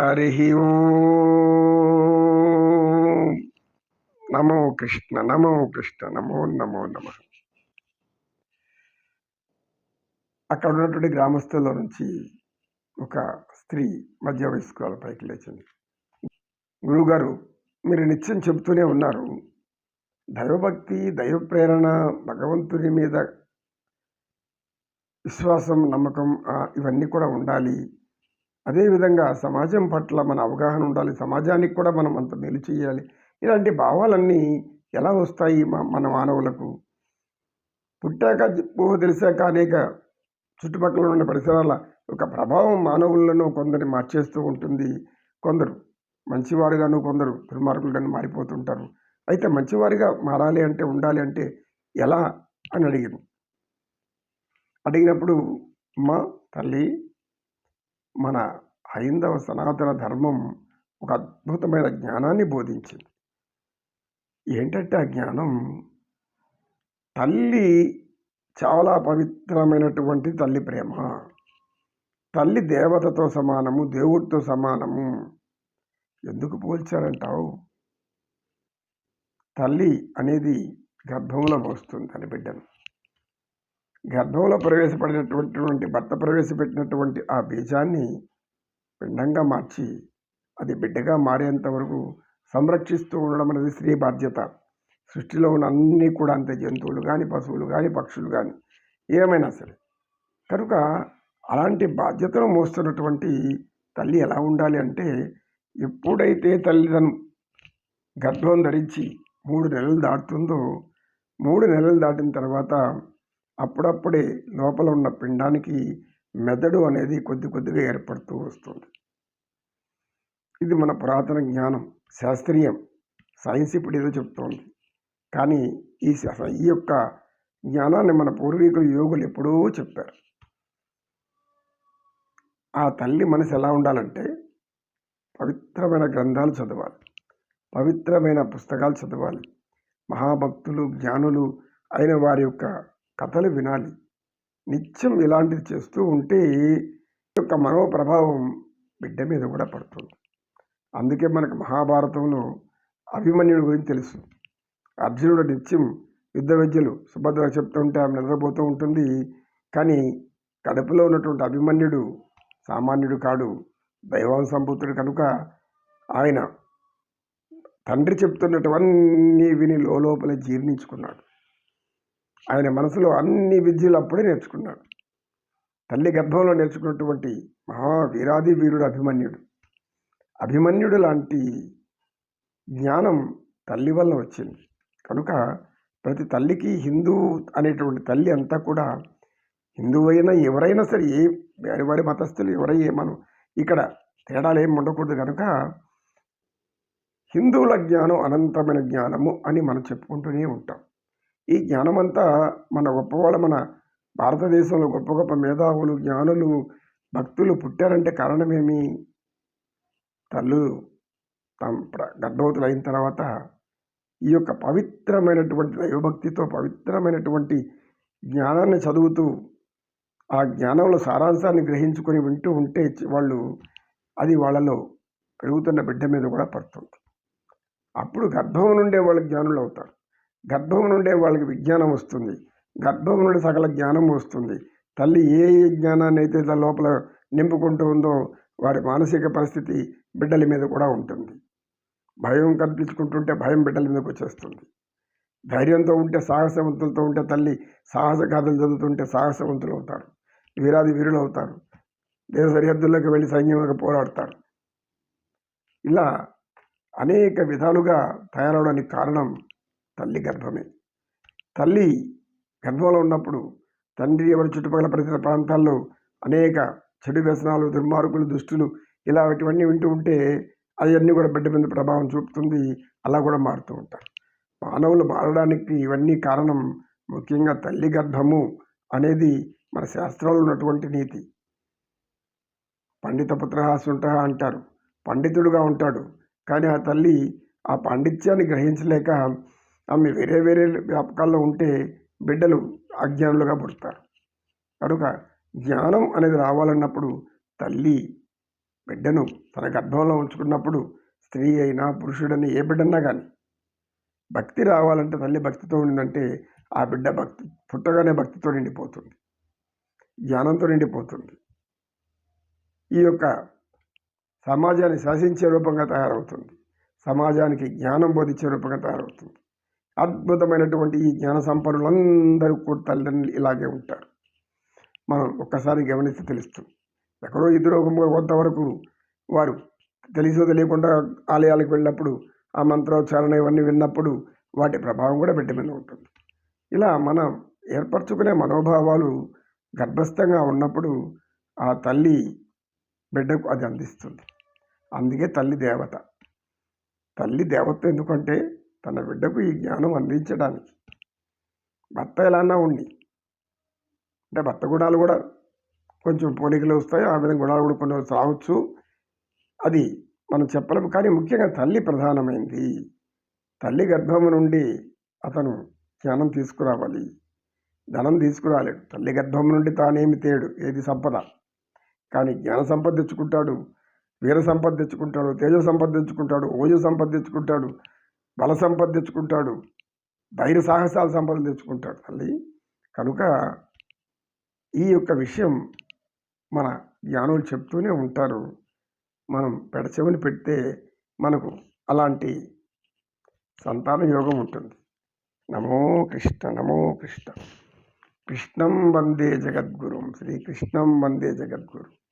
హరి నమో కృష్ణ నమో కృష్ణ నమో నమో నమ. అక్కడ ఉన్నటువంటి గ్రామస్తుల నుంచి ఒక స్త్రీ మధ్య వయస్కురాల పైకి లేచింది. గురుగారు మీరు నిత్యం చెబుతూనే ఉన్నారు. దైవభక్తి దైవ ప్రేరణ భగవంతుని మీద విశ్వాసం నమ్మకం ఇవన్నీ కూడా ఉండాలి. అదేవిధంగా సమాజం పట్ల మన అవగాహన ఉండాలి. సమాజానికి కూడా మనం అంత మేలు చేయాలి. ఇలాంటి భావాలన్నీ ఎలా వస్తాయి మన మానవులకు? పుట్టాక ఊహ తెలిసాక అనేక చుట్టుపక్కల ఉన్న పరిసరాల ఒక ప్రభావం మానవులను కొందరిని మార్చేస్తూ ఉంటుంది. కొందరు మంచివారుగాను కొందరు దుర్మార్గులుగాను మారిపోతుంటారు. అయితే మంచివారిగా మారాలి అంటే ఉండాలి అంటే ఎలా అని అడిగింది అడిగినప్పుడు మా తల్లి మన హైందవ సనాతన ధర్మం ఒక అద్భుతమైన జ్ఞానాన్ని బోధించింది. ఏంటంటే ఆ జ్ఞానం తల్లి చాలా పవిత్రమైనటువంటి తల్లి ప్రేమ. తల్లి దేవతతో సమానము దేవుడితో సమానము. ఎందుకు పోల్చారంటావు? తల్లి అనేది గర్భంలో పోస్తుంది అని బిడ్డను. గర్భంలో ప్రవేశపడినటువంటి భర్త ప్రవేశపెట్టినటువంటి ఆ బీజాన్ని పిండంగా మార్చి అది బిడ్డగా మారేంత వరకు సంరక్షిస్తూ ఉండడం అనేది స్త్రీ బాధ్యత. సృష్టిలో ఉన్న అన్నీ కూడా అంతే జంతువులు కానీ పశువులు కానీ పక్షులు కానీ ఏమైనా సరే. కనుక అలాంటి బాధ్యతను మోస్తున్నటువంటి తల్లి ఎలా ఉండాలి అంటే ఎప్పుడైతే తల్లిదండ్రులు గర్భం ధరించి మూడు నెలలు దాటుతుందో మూడు నెలలు దాటిన తర్వాత అప్పుడప్పుడే లోపల ఉన్న పిండానికి మెదడు అనేది కొద్ది కొద్దిగా ఏర్పడుతూ వస్తుంది. ఇది మన పురాతన జ్ఞానం శాస్త్రీయం సైన్స్ ఇప్పుడు ఏదో చెప్తోంది. కానీ ఈ ఈ యొక్క జ్ఞానాన్ని మన పూర్వీకులు యోగులు ఎప్పుడూ చెప్పారు. ఆ తల్లి మనసు ఎలా ఉండాలంటే పవిత్రమైన గ్రంథాలు చదవాలి పవిత్రమైన పుస్తకాలు చదవాలి. మహాభక్తులు జ్ఞానులు అయిన వారి యొక్క కథలు వినాలి. నిత్యం ఇలాంటిది చేస్తూ ఉంటే యొక్క మనోప్రభావం బిడ్డ మీద కూడా పడుతుంది. అందుకే మనకు మహాభారతంలో అభిమన్యుడి గురించి తెలుసు. అర్జునుడు నిత్యం యుద్ధ విద్యలు సుభద్ర చెప్తుంటే ఆమె నిద్రపోతూ ఉంటుంది. కానీ కడుపులో ఉన్నటువంటి అభిమన్యుడు సామాన్యుడు కాడు దైవం సంపూతుడు కనుక ఆయన తండ్రి చెప్తున్నటువన్నీ విని లోపల జీర్ణించుకున్నాడు. ఆయన మనసులో అన్ని విద్యలు అప్పుడే నేర్చుకున్నాడు. తల్లి గర్భంలో నేర్చుకున్నటువంటి మహావీరాది వీరుడు అభిమన్యుడు. అభిమన్యుడు లాంటి జ్ఞానం తల్లి వల్ల వచ్చింది. కనుక ప్రతి తల్లికి హిందూ అనేటువంటి తల్లి అంతా కూడా హిందువు అయినా ఎవరైనా సరే ఏ వారి వారి మతస్థులు ఎవరైనా మనం ఇక్కడ తేడాలు ఏమి ఉండకూడదు కనుక హిందువుల జ్ఞానం అనంతమైన జ్ఞానము అని మనం చెప్పుకుంటూనే ఉంటాం. ఈ జ్ఞానమంతా మన గొప్పవాళ్ళ మన భారతదేశంలో గొప్ప గొప్ప మేధావులు జ్ఞానులు భక్తులు పుట్టారంటే కారణమేమి? తల్లు గర్భవతులు అయిన తర్వాత ఈ యొక్క పవిత్రమైనటువంటి దైవభక్తితో పవిత్రమైనటువంటి జ్ఞానాన్ని చదువుతూ ఆ జ్ఞానంలో సారాంశాన్ని గ్రహించుకొని వింటూ ఉంటే వాళ్ళు అది వాళ్ళలో పెరుగుతున్న బిడ్డ మీద కూడా పడుతుంది. అప్పుడు గర్భం నుండే వాళ్ళు జ్ఞానులు అవుతారు గర్భం నుండే వాళ్ళకి విజ్ఞానం వస్తుంది. గర్భం నుండి సకల జ్ఞానం వస్తుంది. తల్లి ఏ ఏ జ్ఞానాన్ని అయితే లోపల నింపుకుంటూ ఉందో వారి మానసిక పరిస్థితి బిడ్డల మీద కూడా ఉంటుంది. భయం కనిపించుకుంటుంటే భయం బిడ్డల మీదకి వచ్చేస్తుంది. ధైర్యంతో ఉంటే సాహసవంతులతో ఉంటే తల్లి సాహస గాథలు చదువుతుంటే సాహసవంతులు అవుతారు. వీరాది వీరులు అవుతారు. దేశ సరిహద్దుల్లోకి వెళ్ళి సైన్యంగా పోరాడతారు. ఇలా అనేక విధాలుగా తయారవడానికి కారణం తల్లి గర్భమే. తల్లి గర్భంలో ఉన్నప్పుడు తండ్రి ఎవరి చుట్టుపక్కల పరిసర ప్రాంతాల్లో అనేక చెడు వ్యసనాలు దుర్మార్గులు దుష్టులు ఇలా ఇవన్నీ వింటూ ఉంటే అవన్నీ కూడా బిడ్డ మీద ప్రభావం చూపుతుంది. అలా కూడా మారుతూ ఉంటారు. మానవులు మారడానికి ఇవన్నీ కారణం ముఖ్యంగా తల్లి గర్భము అనేది మన శాస్త్రంలో ఉన్నటువంటి నీతి. పండిత పుత్రహాసుంట అంటారు. పండితుడుగా ఉంటాడు. కానీ ఆ తల్లి ఆ పాండిత్యాన్ని గ్రహించలేక ఆమె వేరే వేరే వ్యాపకాల్లో ఉంటే బిడ్డలు అజ్ఞానులుగా పుడతారు. కనుక జ్ఞానం అనేది రావాలన్నప్పుడు తల్లి బిడ్డను తన గర్భంలో ఉంచుకున్నప్పుడు స్త్రీ అయినా పురుషుడని ఏ బిడ్డన్నా కానీ భక్తి రావాలంటే తల్లి భక్తితో ఉండిందంటే ఆ బిడ్డ భక్తి పుట్టగానే భక్తితో నిండిపోతుంది. జ్ఞానంతో నిండిపోతుంది. ఈ యొక్క సమాజాన్ని శాసించే రూపంగా తయారవుతుంది. సమాజానికి జ్ఞానం బోధించే రూపంగా తయారవుతుంది. అద్భుతమైనటువంటి ఈ జ్ఞాన సంపన్నులందరూ కూడా తల్లిదండ్రులు ఇలాగే ఉంటారు. మనం ఒక్కసారి గమనిస్తే తెలుస్తుంది. ఎక్కడో ఇద్దరు కొంతవరకు వారు తెలిసో తెలియకుండా ఆలయాలకు వెళ్ళినప్పుడు ఆ మంత్రోచ్చారణ ఇవన్నీ విన్నప్పుడు వాటి ప్రభావం కూడా బిడ్డ మీద ఉంటుంది. ఇలా మనం ఏర్పరచుకునే మనోభావాలు గర్భస్థంగా ఉన్నప్పుడు ఆ తల్లి బిడ్డకు అది అందిస్తుంది. అందుకే తల్లి దేవత. తల్లి దేవత ఎందుకంటే తన బిడ్డకు ఈ జ్ఞానం అందించడానికి. భర్త ఎలానా ఉండి అంటే భర్త గుణాలు కూడా కొంచెం పోలికలు వస్తాయి ఆ విధంగా గుణాలు కూడా కొన్ని రావచ్చు. అది మనం చెప్పలేము కానీ ముఖ్యంగా తల్లి ప్రధానమైంది. తల్లి గర్భము నుండి అతను జ్ఞానం తీసుకురావాలి ధనం తీసుకురాలేడు. తల్లి గర్భం నుండి తానేమి తేడు ఏది సంపద. కానీ జ్ఞాన సంపద తెచ్చుకుంటాడు వీర సంపద తెచ్చుకుంటాడు తేజ సంపద తెచ్చుకుంటాడు ఓజు సంపద తెచ్చుకుంటాడు బల సంపద తెచ్చుకుంటాడు ధైర్య సాహసాల సంపద తెచ్చుకుంటాడు తల్లి. కనుక ఈ యొక్క విషయం మన జ్ఞానులు చెప్తూనే ఉంటారు. మనం పెడచెవిని పెడితే మనకు అలాంటి సంతాన యోగం ఉంటుంది. నమో కృష్ణ నమో కృష్ణ. కృష్ణం వందే జగద్గురుం. శ్రీకృష్ణం వందే జగద్గురు.